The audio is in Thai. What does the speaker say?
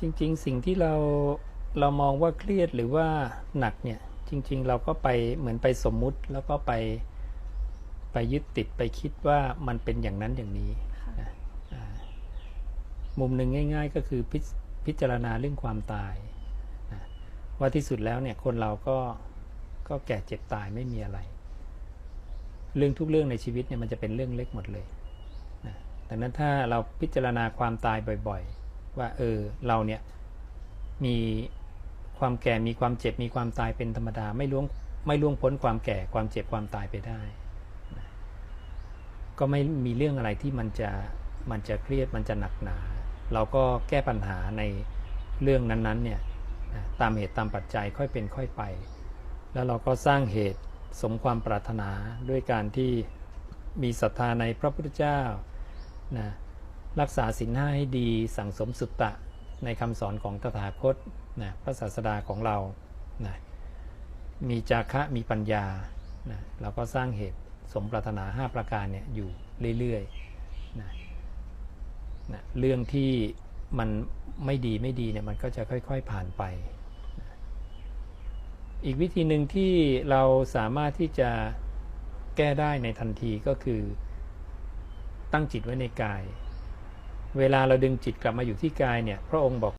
จริง ๆ สิ่งที่เราเรามองว่าเครียดหรือว่าหนักเนี่ย จริง ๆ เราก็ไปเหมือนไปสมมุติแล้วก็ไปไปยึดติดไปคิดว่ามันเป็นอย่างนั้นอย่างนี้ค่ะนะอ่ามุมหนึ่งง่าย ๆ ก็คือพิจพิจารณาเรื่องความตายนะว่าที่สุดแล้วเนี่ยคนเราก็ก็แก่เจ็บตายไม่มีอะไร เรื่องทุกเรื่องในชีวิตเนี่ยมันจะเป็นเรื่องเล็กหมดเลยนะดังนั้นถ้าเราพิจารณาความตายบ่อยๆ ว่าเออเราเนี่ยมีความแก่มีความเจ็บมีความตายเป็นธรรมดาไม่ล่วงไม่ล่วงพ้นความแก่ความเจ็บความตายไปได้ ก็ไม่มีเรื่องอะไรที่มันจะมันจะเครียดมันจะหนักหนา เราก็แก้ปัญหาในเรื่องนั้นๆเนี่ยตามเหตุตามปัจจัยค่อยเป็นค่อยไป แล้วเราก็สร้างเหตุสมความปรารถนาด้วยการที่มีศรัทธาในพระพุทธเจ้านะ รักษาศีลห้าให้ดีสั่งสมสุตตะในคำสอนของตถาคตนะพระศาสดาของเรานะมีจาคะมีปัญญานะเราก็สร้างเหตุสมปรารถนา 5 ประการเนี่ยอยู่เรื่อยๆนะนะเรื่องที่มันไม่ดีไม่ดีเนี่ยมันก็จะค่อย ๆผ่านไป อีกวิธีหนึ่งที่เราสามารถที่จะแก้ได้ในทันทีก็คือตั้งจิตไว้ในกาย เวลาเราดึงจิตกลับมาอยู่ที่กายเนี่ย พระองค์บอก